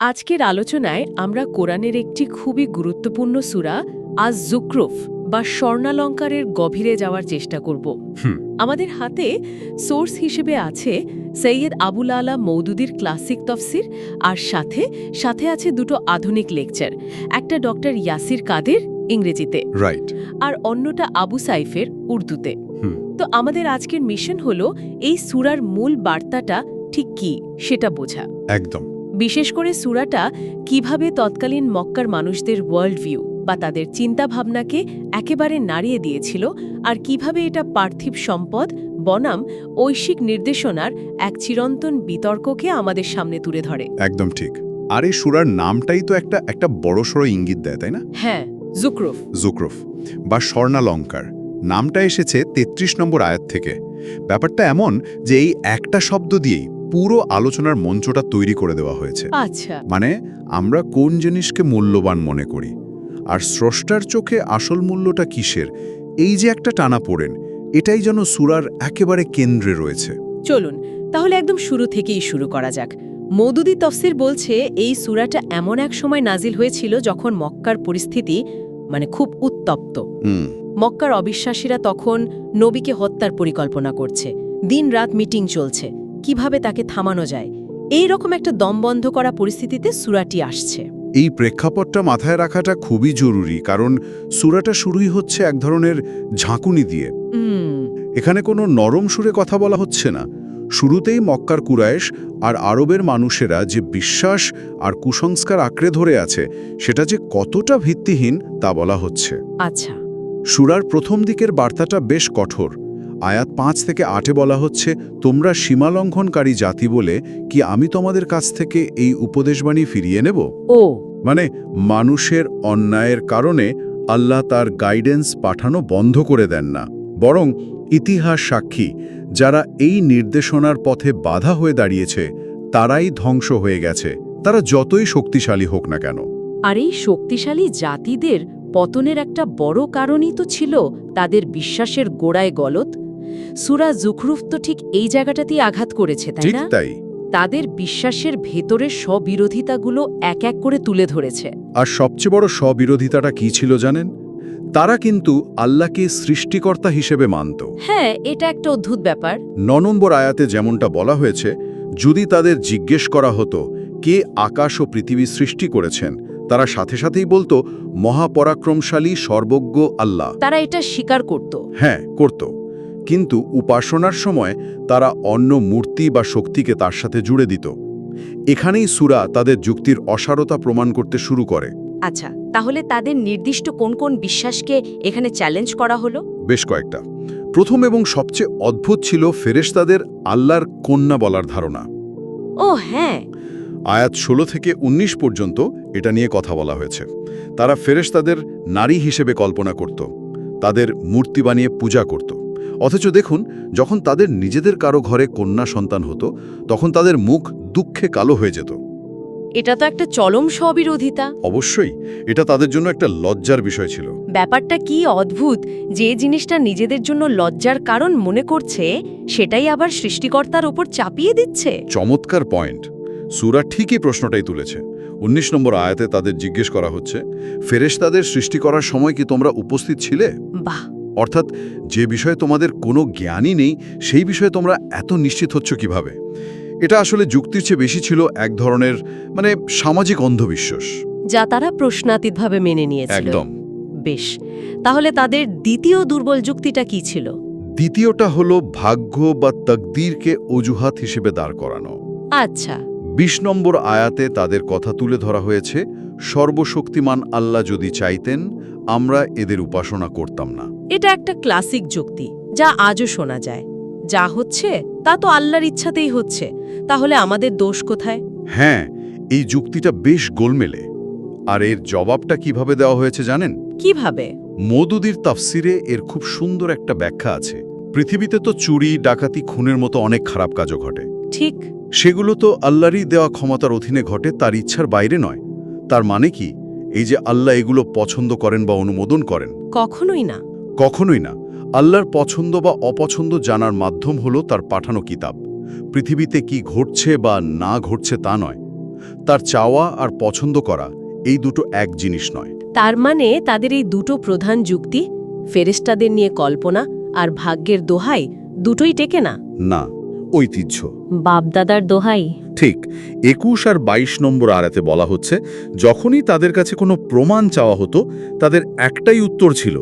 আজকের আলোচনায় আমরা কোরআনের একটি খুবই গুরুত্বপূর্ণ সূরা আজ জুক্রুফ বা স্বর্ণালঙ্কারের গভীরে যাওয়ার চেষ্টা করব। আমাদের হাতে সোর্স হিসেবে আছে সৈয়দ আবুল আলা মৌদুদির ক্লাসিক তফসির আর সাথে সাথে আছে দুটো আধুনিক লেকচার একটা ডক্টর ইয়াসির কাদের ইংরেজিতে রাইট। আর অন্যটা আবু সাইফের উর্দুতে। তো আমাদের আজকের মিশন হলো এই সুরার মূল বার্তাটা ঠিক কি সেটা বোঝা। একদম। বিশেষ করে সুরাটা কীভাবে তৎকালীন মক্কার মানুষদের ওয়ার্ল্ড ভিউ বা তাদের চিন্তাভাবনাকে একেবারে নাড়িয়ে দিয়েছিল আর কীভাবে এটা পার্থিব সম্পদ বনাম ঐশিক নির্দেশনার এক চিরন্তন বিতর্ককে আমাদের সামনে তুলে ধরে। একদম ঠিক। আর এই সুরার নামটাই তো একটা একটা বড়সড় ইঙ্গিত দেয় তাই না? হ্যাঁ জুক্রুফ। জুক্রফ বা স্বর্ণালঙ্কার। নামটা এসেছে ৩৩ নম্বর আয়াত থেকে। ব্যাপারটা এমন যে এই একটা শব্দ দিয়েই পুরো আলোচনার মঞ্চটা তৈরি করে দেওয়া হয়েছে। আচ্ছা। মানে আমরা কোন জিনিসকে মূল্যবান মনে করি? আর স্রষ্টার চোখে আসল মূল্যটা কিসের? এই যে একটা টানা পড়েন এটাই যেন সুরার একেবারে কেন্দ্রে রয়েছে। চলুন তাহলে একদম শুরু থেকেই শুরু করা যাক। মৌদুদি তফসির বলছে এই সুরাটা এমন এক সময় নাজিল হয়েছিল যখন মক্কার পরিস্থিতি মানে খুব উত্তপ্ত। মক্কার অবিশ্বাসীরা তখন নবীকে হত্যার পরিকল্পনা করছে। দিন রাত মিটিং চলছে। কীভাবে তাকে থামানো যায়। এই রকম একটা দম বন্ধ করা পরিস্থিতিতে সুরাটি আসছে। এই প্রেক্ষাপটটা মাথায় রাখাটা খুবই জরুরি কারণ সুরাটা শুরুই হচ্ছে এক ধরনের ঝাঁকুনি দিয়ে। এখানে কোনো নরম সুরে কথা বলা হচ্ছে না। শুরুতেই মক্কার কুরায়েশ আর আরবের মানুষেরা যে বিশ্বাস আর কুসংস্কার আঁকড়ে ধরে আছে সেটা যে কতটা ভিত্তিহীন তা বলা হচ্ছে। আচ্ছা। সুরার প্রথম দিকের বার্তাটা বেশ কঠোর। আয়াত পাঁচ থেকে আটে বলা হচ্ছে তোমরা সীমালঙ্ঘনকারী জাতি বলে কি আমি তোমাদের কাছ থেকে এই উপদেশবাণী ফিরিয়ে নেব? ও। মানে মানুষের অন্যায়ের কারণে আল্লাহ তার গাইডেন্স পাঠানো বন্ধ করে দেন না। বরং ইতিহাস সাক্ষী যারা এই নির্দেশনার পথে বাধা হয়ে দাঁড়িয়েছে তারাই ধ্বংস হয়ে গেছে। তারা যতই শক্তিশালী হোক না কেন। আর এই শক্তিশালী জাতিদের পতনের একটা বড় কারণই তো ছিল তাদের বিশ্বাসের গোড়ায় গলত সুরা জুখরুফ তো ঠিক এই জায়গাটাতেই আঘাত করেছে তাই না? তাই। তাদের বিশ্বাসের ভেতরের স্ববিরোধিতাগুলো এক এক করে তুলে ধরেছে। আর সবচেয়ে বড় স্ববিরোধিতাটা কি ছিল জানেন? তারা কিন্তু আল্লাহকে সৃষ্টিকর্তা হিসেবে মানত। হ্যাঁ এটা একটা অদ্ভুত ব্যাপার। ন নম্বর আয়াতে যেমনটা বলা হয়েছে যদি তাদের জিজ্ঞেস করা হতো কে আকাশ ও পৃথিবী সৃষ্টি করেছেন তারা সাথে সাথেই বলতো মহাপরাক্রমশালী সর্বজ্ঞ আল্লাহ। তারা এটা স্বীকার করত। হ্যাঁ করত। কিন্তু উপাসনার সময় তারা অন্য মূর্তি বা শক্তিকে তার সাথে জুড়ে দিত। এখানেই সুরা তাদের যুক্তির অসারতা প্রমাণ করতে শুরু করে। আচ্ছা তাহলে তাদের নির্দিষ্ট কোন কোন বিশ্বাসকে এখানে চ্যালেঞ্জ করা হলো? বেশ কয়েকটা। প্রথম এবং সবচেয়ে অদ্ভুত ছিল ফেরেশতাদের আল্লাহর কন্যা বলার ধারণা। ও হ্যাঁ। আয়াত ১৬ থেকে ১৯ পর্যন্ত এটা নিয়ে কথা বলা হয়েছে। তারা ফেরেশতাদের নারী হিসেবে কল্পনা করত। তাদের মূর্তি বানিয়ে পূজা করত। অথচ দেখুন যখন তাদের নিজেদের কারও ঘরে কন্যা সন্তান হতো তখন তাদের মুখ দুঃখে কালো হয়ে যেত। এটা তো একটা চলম স্ববিরোধিতা। অবশ্যই এটা তাদের জন্য একটা লজ্জার বিষয় ছিল। ব্যাপারটা কি অদ্ভুত যে জিনিসটা নিজেদের জন্য লজ্জার কারণ মনে করছে সেটাই আবার সৃষ্টিকর্তার ওপর চাপিয়ে দিচ্ছে? চমৎকার পয়েন্ট। সুরা ঠিকই প্রশ্নটাই তুলেছে। ১৯ নম্বর আয়াতে তাদের জিজ্ঞেস করা হচ্ছে ফেরেশতাদের সৃষ্টি করার সময় কি তোমরা উপস্থিত ছিলে? বাহ! অর্থাৎ যে বিষয়ে তোমাদের কোনো জ্ঞানই নেই সেই বিষয়ে তোমরা এত নিশ্চিত হচ্ছ কীভাবে? এটা আসলে যুক্তির চেয়ে বেশি ছিল এক ধরনের মানে সামাজিক অন্ধবিশ্বাস। যা তারা প্রশ্নাতীতভাবে মেনে নিয়েছিল। একদম। বেশ তাহলে তাদের দ্বিতীয় দুর্বল যুক্তিটা কি ছিল? দ্বিতীয়টা হলো ভাগ্য বা তকদিরকে অজুহাত হিসেবে দাঁড় করানো। আচ্ছা। ২০ নম্বর আয়াতে তাদের কথা তুলে ধরা হয়েছে সর্বশক্তিমান আল্লাহ যদি চাইতেন আমরা এদের উপাসনা করতাম না। এটা একটা ক্লাসিক যুক্তি যা আজও শোনা যায়। যা হচ্ছে তা তো আল্লাহর ইচ্ছাতেই হচ্ছে। তাহলে আমাদের দোষ কোথায়? হ্যাঁ এই যুক্তিটা বেশ গোলমেলে। আর এর জবাবটা কীভাবে দেওয়া হয়েছে জানেন? কীভাবে? মদুদির তাফসিরে এর খুব সুন্দর একটা ব্যাখ্যা আছে। পৃথিবীতে তো চুরি ডাকাতি খুনের মতো অনেক খারাপ কাজও ঘটে। ঠিক। সেগুলো তো আল্লাহরই দেওয়া ক্ষমতার অধীনে ঘটে তার ইচ্ছার বাইরে নয়। তার মানে কি? এই যে আল্লাহ এগুলো পছন্দ করেন বা অনুমোদন করেন। কখনোই না। কখনোই না। আল্লাহর পছন্দ বা অপছন্দ জানার মাধ্যম হলো তার পাঠানো কিতাব। পৃথিবীতে কি ঘটছে বা না ঘটছে তা নয়। তার চাওয়া আর পছন্দ করা এই দুটো এক জিনিস নয়। তার মানে তাদের এই দুটো প্রধান যুক্তি ফেরেস্টাদের নিয়ে কল্পনা আর ভাগ্যের দোহাই দুটোই টেকে না? না ঐতিহ্য। বাপদাদার দোহাই। ঠিক একুশ আর ২২ নম্বর আড়াতে বলা হচ্ছে যখনই তাদের কাছে কোনো প্রমাণ চাওয়া হতো তাদের একটাই উত্তর ছিল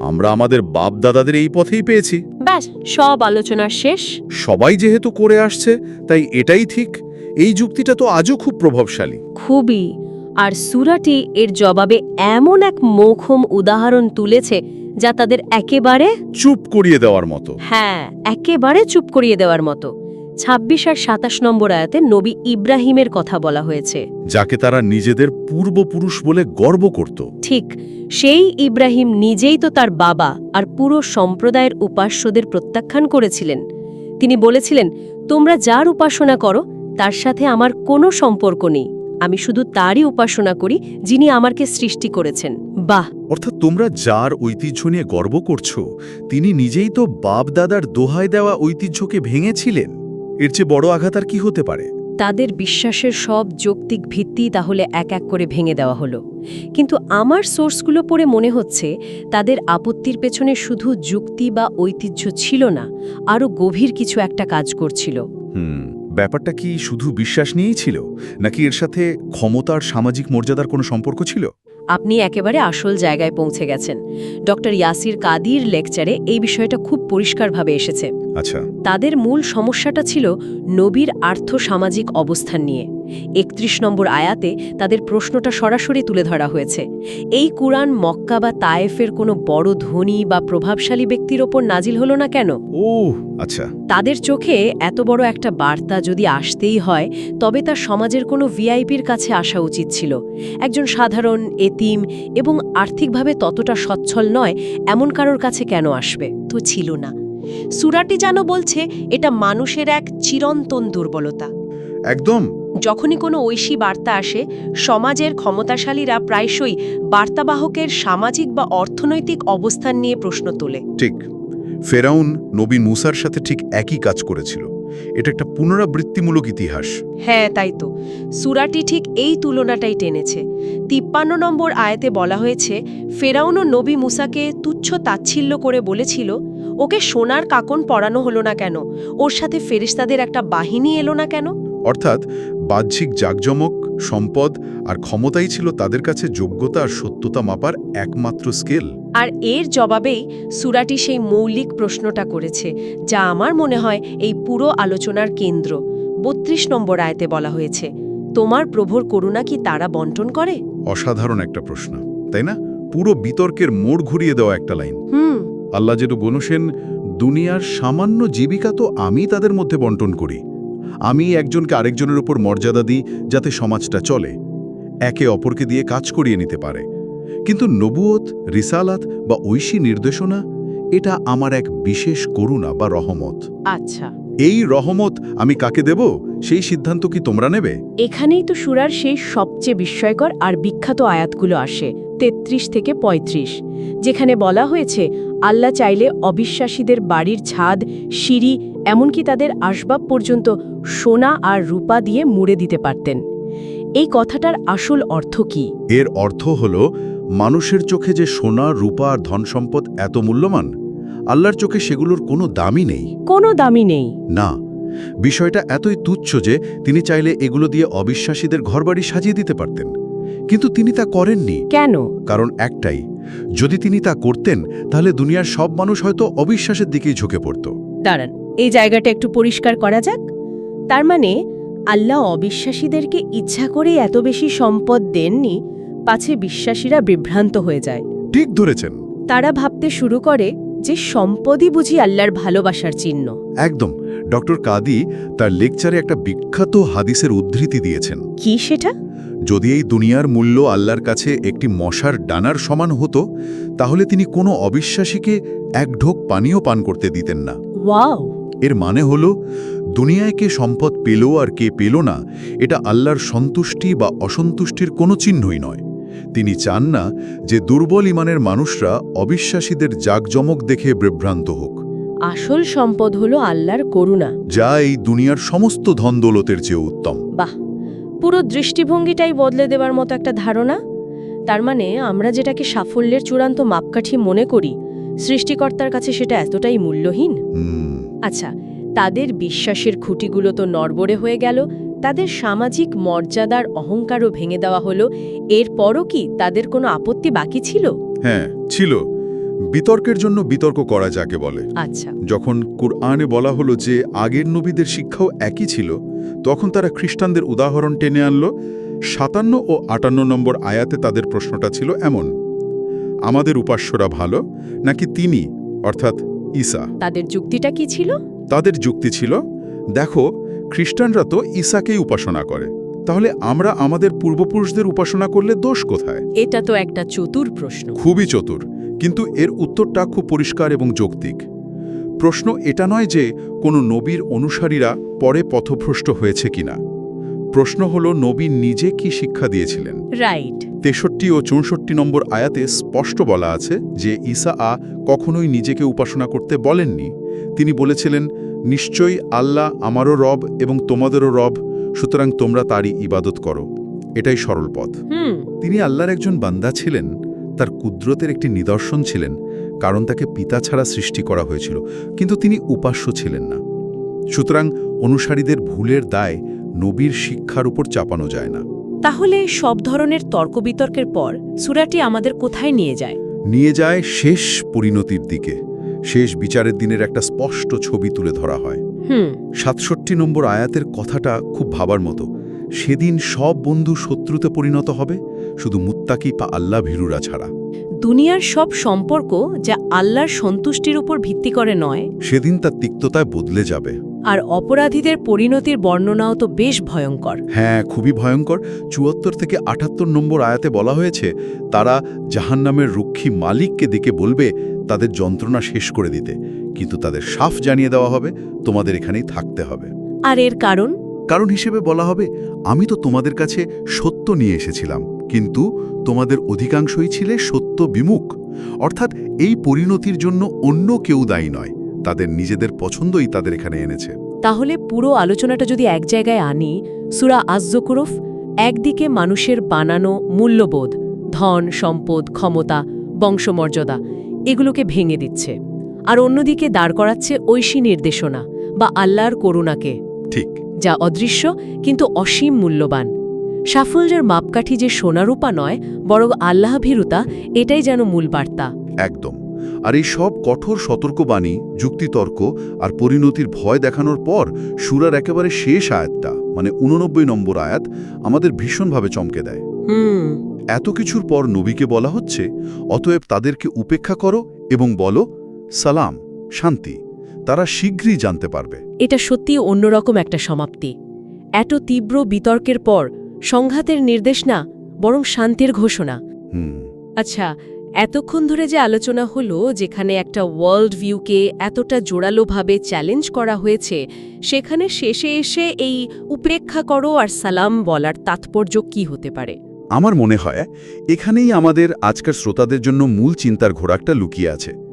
আমরা আমাদের বাপ দাদাদের এই পথেই পেয়েছি। ব্যাস সব আলোচনা শেষ। সবাই যেহেতু করে আসছে তাই এটাই ঠিক। এই যুক্তিটা তো আজও খুব প্রভাবশালী। খুবই। আর সুরাটি এর জবাবে এমন এক মোখম উদাহরণ তুলেছে যা তাদের একেবারে চুপ করিয়ে দেওয়ার মতো। হ্যাঁ একেবারে চুপ করিয়ে দেওয়ার মতো। ছাব্বিশ আর সাতাশ নম্বর আয়াতে নবী ইব্রাহিমের কথা বলা হয়েছে। যাকে তারা নিজেদের পূর্বপুরুষ বলে গর্ব করত। ঠিক সেই ইব্রাহিম নিজেই তো তার বাবা আর পুরো সম্প্রদায়ের উপাস্যদের প্রত্যাখ্যান করেছিলেন। তিনি বলেছিলেন তোমরা যার উপাসনা করো তার সাথে আমার কোনো সম্পর্ক নেই। আমি শুধু তারই উপাসনা করি যিনি আমাকে সৃষ্টি করেছেন। বাহ! অর্থাৎ তোমরা যার ঐতিহ্য নিয়ে গর্ব করছ তিনি নিজেই তো বাপ দাদার দোহাই দেওয়া ঐতিহ্যকে ভেঙেছিলেন। এর চেয়ে বড় আঘাত আর কি হতে পারে? তাদের বিশ্বাসের সব যৌক্তিক ভিত্তি তাহলে এক এক করে ভেঙে দেওয়া হলো। কিন্তু আমার সোর্সগুলো পড়ে মনে হচ্ছে তাদের আপত্তির পেছনে শুধু যুক্তি বা ঐতিহ্য ছিল না আরও গভীর কিছু একটা কাজ করছিল। হুম ব্যাপারটা কি শুধু বিশ্বাস নিয়েই ছিল? নাকি এর সাথে ক্ষমতার সামাজিক মর্যাদার কোনো সম্পর্ক ছিল? আপনি একেবারে আসল জায়গায় পৌঁছে গেছেন। ডক্টর ইয়াসির কাদির লেকচারে এই বিষয়টা খুব পরিষ্কারভাবে এসেছে। আচ্ছা। তাদের মূল সমস্যাটা ছিল নবীর আর্থ সামাজিক অবস্থান নিয়ে। একত্রিশ নম্বর আয়াতে তাদের প্রশ্নটা সরাসরি তুলে ধরা হয়েছে। এই কুরআন মক্কা বা তায়েফের কোনো বড় ধনী বা প্রভাবশালী ব্যক্তির ওপর নাজিল হলো না কেন? ও আচ্ছা। তাদের চোখে এত বড় একটা বার্তা যদি আসতেই হয় তবে তা সমাজের কোনো ভিআইপির কাছে আসা উচিত ছিল। একজন সাধারণ এতিম এবং আর্থিকভাবে ততটা সচ্ছল নয় এমন কারোর কাছে কেন আসবে? তো ছিল না। সুরাটি যেন বলছে এটা মানুষের এক চিরন্তন দুর্বলতা। একদম। যখনই কোনো ঐশী বার্তা আসে সমাজের ক্ষমতাশালীরা প্রায়শই বার্তাবাহকের সামাজিক বা অর্থনৈতিক অবস্থান নিয়ে প্রশ্ন তোলে। ঠিক। ফেরাউন নবী মুসার সাথে ঠিক একই কাজ করেছিল। এটা একটা পুনরাবৃত্তিমূলক ইতিহাস। হ্যাঁ তাই তো। সুরাটি ঠিক এই তুলনাটাই টেনেছে। তিপ্পান্ন নম্বর আয়াতে বলা হয়েছে ফেরাউনও নবী মুসাকে তুচ্ছ তাচ্ছিল্য করে বলেছিল ওকে সোনার কাকন পরানো হলো না কেন? ওর সাথে ফেরিস্তাদের একটা বাহিনী এলো না কেন? অর্থাৎ বাহ্যিক জাকজমক সম্পদ আর ক্ষমতাই ছিল তাদের কাছে যোগ্যতা আর সত্যতা মাপার একমাত্র স্কেল। আর এর জবাবেই সুরাটি সেই মৌলিক প্রশ্নটা করেছে যা আমার মনে হয় এই পুরো আলোচনার কেন্দ্র। বত্রিশ নম্বর আয়তে বলা হয়েছে তোমার প্রভুর করুণা কি তারা বন্টন করে? অসাধারণ একটা প্রশ্ন তাই না? পুরো বিতর্কের মোড় ঘুরিয়ে দেওয়া একটা লাইন। হুম। আল্লাহ যেটু বনুসেন দুনিয়ার সামান্য জীবিকা তো আমি তাদের মধ্যে বন্টন করি। আমি একজনকে আরেকজনের উপর মর্যাদা দিই যাতে সমাজটা চলে। একে অপরকে দিয়ে কাজ করিয়ে নিতে পারে। কিন্তু নবুয়ত রিসালাত বা ঐশী নির্দেশনা এটা আমার এক বিশেষ করুণা বা রহমত। আচ্ছা। এই রহমত আমি কাকে দেব? সেই সিদ্ধান্ত কি তোমরা নেবে? এখানেই তো সুরার সেই সবচেয়ে বিস্ময়কর আর বিখ্যাত আয়াতগুলো আসে তেত্রিশ থেকে ৩৫ যেখানে বলা হয়েছে আল্লাহ চাইলে অবিশ্বাসীদের বাড়ির ছাদ সিঁড়ি এমনকি তাদের আসবাব পর্যন্ত সোনা আর রূপা দিয়ে মুড়ে দিতে পারতেন। এই কথাটার আসল অর্থ কি? এর অর্থ হল মানুষের চোখে যে সোনা রূপা আর ধনসম্পদ এত মূল্যবান আল্লাহর চোখে সেগুলোর কোনো দামই নেই। কোনো দামি নেই। না বিষয়টা এতই তুচ্ছ যে তিনি চাইলে এগুলো দিয়ে অবিশ্বাসীদের ঘরবাড়ি সাজিয়ে দিতে পারতেন। কিন্তু তিনি তা করেননি। কেন? কারণ একটাই যদি তিনি তা করতেন তাহলে দুনিয়ার সব মানুষ হয়তো অবিশ্বাসের দিকেই ঝুঁকে পড়ত। দাঁড়ান এই জায়গাটা একটু পরিষ্কার করা যাক। তার মানে আল্লাহ অবিশ্বাসীদেরকে ইচ্ছা করে এত বেশি সম্পদ দেননি পাছে বিশ্বাসীরা বিভ্রান্ত হয়ে যায়। ঠিক ধরেছেন। তারা ভাবতে শুরু করে যে সম্পদই বুঝি আল্লাহর ভালোবাসার চিহ্ন। একদম। ডক্টর কাদি তার লেকচারে একটা বিখ্যাত হাদিসের উদ্ধৃতি দিয়েছেন। কি সেটা? যদি এই দুনিয়ার মূল্য আল্লাহর কাছে একটি মশার ডানার সমান হতো তাহলে তিনি কোনো অবিশ্বাসীকে এক ঢোক পানীয় পান করতে দিতেন না। ওয়াও! এর মানে হল দুনিয়ায় কে সম্পদ পেল আর কে পেল না এটা আল্লাহর সন্তুষ্টি বা অসন্তুষ্টির কোনো চিহ্নই নয়। তিনি চান না যে দুর্বল ইমানের মানুষরা অবিশ্বাসীদের জাকজমক দেখে বিভ্রান্ত হোক। আসল সম্পদ হলো আল্লাহর করুণা। যা এই দুনিয়ার সমস্ত ধন দৌলতের চেয়ে উত্তম। বাহ! পুরো দৃষ্টিভঙ্গিটাই বদলে দেওয়ার মতো একটা ধারণা। তার মানে আমরা যেটাকে সাফল্যের চূড়ান্ত মাপকাঠি মনে করি সৃষ্টিকর্তার কাছে সেটা এতটাই মূল্যহীন? আচ্ছা তাদের বিশ্বাসের খুঁটিগুলো তো নড়বড়ে হয়ে গেল তাদের সামাজিক মর্যাদার অহংকারও ভেঙে দেওয়া হলো এরপরও কি তাদের কোনো আপত্তি বাকি ছিল? হ্যাঁ ছিল। বিতর্কের জন্য বিতর্ক করা যাকে বলে। আচ্ছা। যখন কুরআনে বলা হলো যে আগের নবীদের শিক্ষাও একই ছিল তখন তারা খ্রিস্টানদের উদাহরণ টেনে আনল। সাতান্ন ও আটান্ন নম্বর আয়াতে তাদের প্রশ্নটা ছিল এমন। আমাদের উপাস্যরা ভালো নাকি তিনি অর্থাৎ ঈসা? তাদের যুক্তিটা কি ছিল? তাদের যুক্তি ছিল দেখো খ্রিস্টানরা তো ঈসাকেই উপাসনা করে তাহলে আমরা আমাদের পূর্বপুরুষদের উপাসনা করলে দোষ কোথায়? এটা তো একটা চতুর প্রশ্ন। খুবই চতুর কিন্তু এর উত্তরটা খুব পরিষ্কার এবং যৌক্তিক। প্রশ্ন এটা নয় যে কোনো নবীর অনুসারীরা পরে পথভ্রষ্ট হয়েছে কিনা। প্রশ্ন হল নবী নিজে কি শিক্ষা দিয়েছিলেন? রাইট তেষট্টি ও চৌষট্টি নম্বর আয়াতে স্পষ্ট বলা আছে যে ঈসা আ কখনোই নিজেকে উপাসনা করতে বলেননি। তিনি বলেছিলেন নিশ্চয়ই আল্লাহ আমারও রব এবং তোমাদেরও রব সুতরাং তোমরা তারই ইবাদত করো। এটাই সরল পথ। তিনি আল্লাহর একজন বান্দা ছিলেন তার কুদরতের একটি নিদর্শন ছিলেন কারণ তাকে পিতা ছাড়া সৃষ্টি করা হয়েছিল কিন্তু তিনি উপাস্য ছিলেন না। সুতরাং অনুসারীদের ভুলের দায় নবীর শিক্ষার উপর চাপানো যায় না। তাহলে সব ধরনের তর্ক বিতর্কের পর সুরাটি আমাদের কোথায় নিয়ে যায়? নিয়ে যায় শেষ পরিণতির দিকে। শেষ বিচারের দিনের একটা স্পষ্ট ছবি তুলে ধরা হয়। হুম। সাতষট্টি নম্বর আয়াতের কথাটা খুব ভাবার মতো। সেদিন সব বন্ধু শত্রুতে পরিণত হবে শুধু মুত্তাকি বা আল্লাহ ভীরুরা ছাড়া। দুনিয়ার সব সম্পর্ক যা আল্লাহর সন্তুষ্টির উপর ভিত্তি করে নয় সেদিন তার তিক্ততায় বদলে যাবে। আর অপরাধীদের পরিণতির বর্ণনাও তো বেশ ভয়ঙ্কর। হ্যাঁ খুবই ভয়ঙ্কর। চুয়াত্তর থেকে আটাত্তর নম্বর আয়াতে বলা হয়েছে তারা জাহান্নামের রক্ষী মালিককে দিকে বলবে তাদের যন্ত্রণা শেষ করে দিতে। কিন্তু তাদের সাফ জানিয়ে দেওয়া হবে তোমাদের এখানেই থাকতে হবে। আর এর কারণ? কারণ হিসেবে বলা হবে আমি তো তোমাদের কাছে সত্য নিয়ে এসেছিলাম কিন্তু তোমাদের অধিকাংশই ছিলে সত্য বিমুখ। অর্থাৎ এই পরিণতির জন্য অন্য কেউ দায়ী নয়। তাদের নিজেদের পছন্দই তাদের এখানে এনেছে। তাহলে পুরো আলোচনাটা যদি এক জায়গায় আনি সুরা আজ্জকুরফ একদিকে মানুষের বানানো মূল্যবোধ ধন সম্পদ ক্ষমতা বংশমর্যাদা এগুলোকে ভেঙে দিচ্ছে। আর অন্যদিকে দাঁড় করাচ্ছে ঐশী নির্দেশনা বা আল্লাহর করুণাকে। ঠিক। যা অদৃশ্য কিন্তু অসীম মূল্যবান। সাফল্যের মাপকাঠি যে সোনারূপা নয় বরং আল্লাহভীরুতা এটাই যেন মূল বার্তা। একদম। আর এই সব কঠোর সতর্কবাণী যুক্তিতর্ক আর পরিণতির ভয় দেখানোর পর সুরার একেবারে শেষ আয়াতটা মানে উননব্বই নম্বর আয়াত আমাদের ভীষণভাবে চমকে দেয়। এত কিছুর পর নবীকে বলা হচ্ছে অতএব তাদেরকে উপেক্ষা করো এবং বলো সালাম শান্তি তারা শীঘ্রই জানতে পারবে। এটা সত্যি অন্যরকম একটা সমাপ্তি। এত তীব্র বিতর্কের পর সংঘাতের নির্দেশ না বরং শান্তির ঘোষণা। হুম। আচ্ছা এতক্ষণ ধরে যে আলোচনা হলো, যেখানে একটা ওয়ার্ল্ড ভিউকে এতটা জোরালোভাবে চ্যালেঞ্জ করা হয়েছে, সেখানে শেষে এসে এই উপেক্ষা করো আর সালাম বলার তাৎপর্য কি হতে পারে? আমার মনে হয়, এখানেই আমাদের আজকের শ্রোতাদের জন্য মূল চিন্তার ঘোরাকটা লুকিয়ে আছে।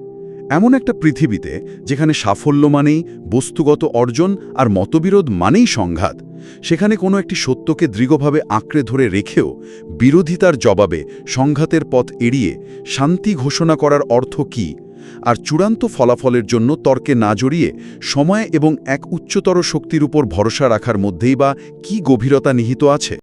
এমন একটা পৃথিবীতে যেখানে সাফল্য মানেই বস্তুগত অর্জন আর মতবিরোধ মানেই সংঘাত, সেখানে কোনো একটি সত্যকে দৃঢ়ভাবে আঁকড়ে ধরে রেখেও বিরোধিতার জবাবে সংঘাতের পথ এড়িয়ে শান্তি ঘোষণা করার অর্থ কি আর চূড়ান্ত ফলাফলের জন্য তর্কে না জড়িয়ে সময় এবং এক উচ্চতর শক্তির উপর ভরসা রাখার মধ্যেই বা কি গভীরতা নিহিত আছে?